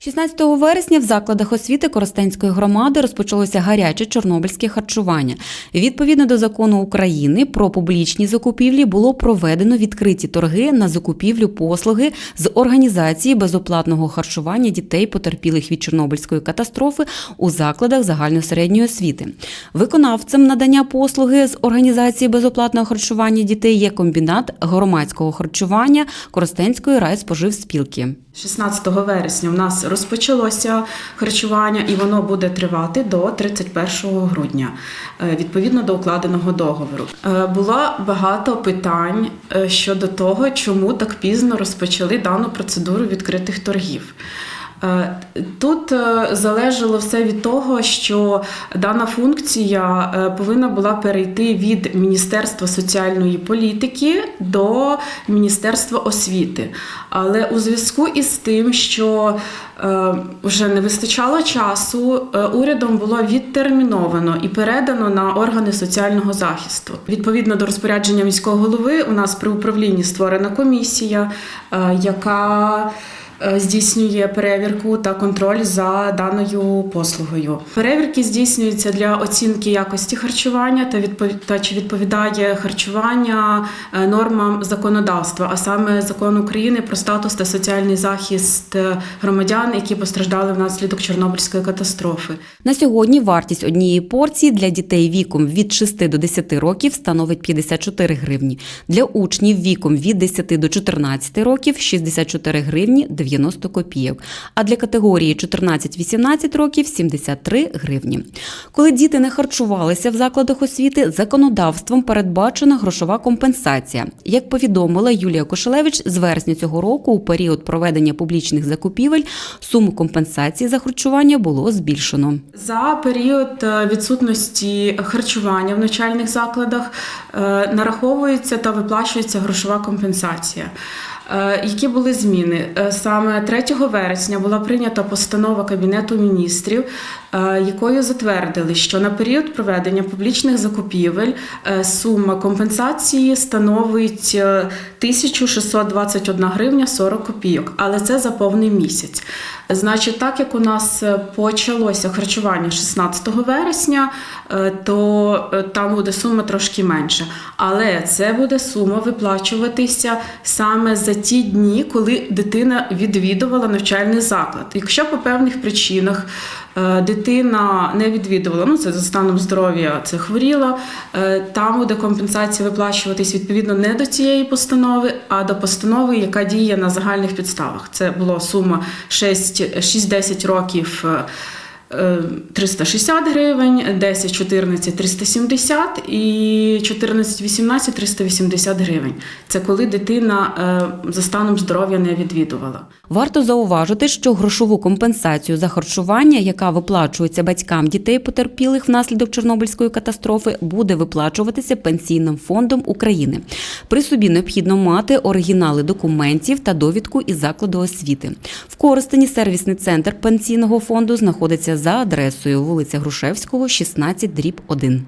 16 вересня в закладах освіти Коростенської громади розпочалося гаряче чорнобильське харчування. Відповідно до закону України про публічні закупівлі було проведено відкриті торги на закупівлю послуги з організації безоплатного харчування дітей, потерпілих від Чорнобильської катастрофи у закладах загальносередньої освіти. Виконавцем надання послуги з організації безоплатного харчування дітей є комбінат громадського харчування Коростенської райспоживспілки. 16 вересня в нас розпочалося харчування, і воно буде тривати до 31 грудня, е, відповідно до укладеного договору. Е, Було багато питань е, щодо того, чому так пізно розпочали дану процедуру відкритих торгів. Е, Тут е, залежало все від того, що дана функція е, повинна була перейти від Міністерства соціальної політики до Міністерства освіти. Але у зв'язку із тим, що вже не вистачало часу, урядом було відтерміновано і передано на органи соціального захисту. Відповідно до розпорядження міського голови, у нас при управлінні створена комісія, яка здійснює перевірку та контроль за даною послугою. Перевірки здійснюються для оцінки якості харчування та та чи відповідає харчування е, нормам законодавства, а саме закон України про статус та соціальний захист е, громадян, які постраждали внаслідок Чорнобильської катастрофи. На сьогодні вартість однієї порції для дітей віком від 6 до 10 років становить 54 гривні. Для учнів віком від 10 до 14 років 64 гривні 90 копійок. А для категорії 14-18 років 73 гривні. Коли діти не харчувалися в закладах освіти, законодавством передбачена грошова компенсація. Як повідомила Юлія Кошелевич, з вересня цього року у період проведення публічних закупівель суму компенсації за харчування було збільшено. За період е, відсутності харчування в навчальних закладах е, нараховується та виплачується грошова компенсація. Е, Які були зміни? Е, Саме 3 вересня була прийнята постанова Кабінету міністрів, е, якою затвердили, що на період проведення публічних закупівель сума компенсації становить е, 1621 гривня 40 копійок, але це за повний місяць. Значить, так як у нас почалося харчування 16 вересня, то там буде сума трошки менша. Але це буде сума виплачуватися саме за ті дні, коли дитина відвідувала навчальний заклад. Якщо по певних причинах е, дитина не відвідувала, ну це за станом здоров'я, це хворіла, е, там буде компенсація виплачуватись відповідно не до цієї постанови, а до постанови, яка діє на загальних підставах. Це була сума 6-10 років. Е, е, 360 гривень, 10-14 370 і 14-18 380 гривень. Це коли дитина е, за станом здоров'я не відвідувала. Варто зауважити, що грошову компенсацію за харчування, яка виплачується батькам дітей потерпілих внаслідок Чорнобильської катастрофи, буде виплачуватися Пенсійним фондом України. При собі необхідно мати оригінали документів та довідку із закладу освіти. В Коростені сервісний центр пенсійного фонду знаходиться за адресою вулиця Грушевського, 16 дріб 1.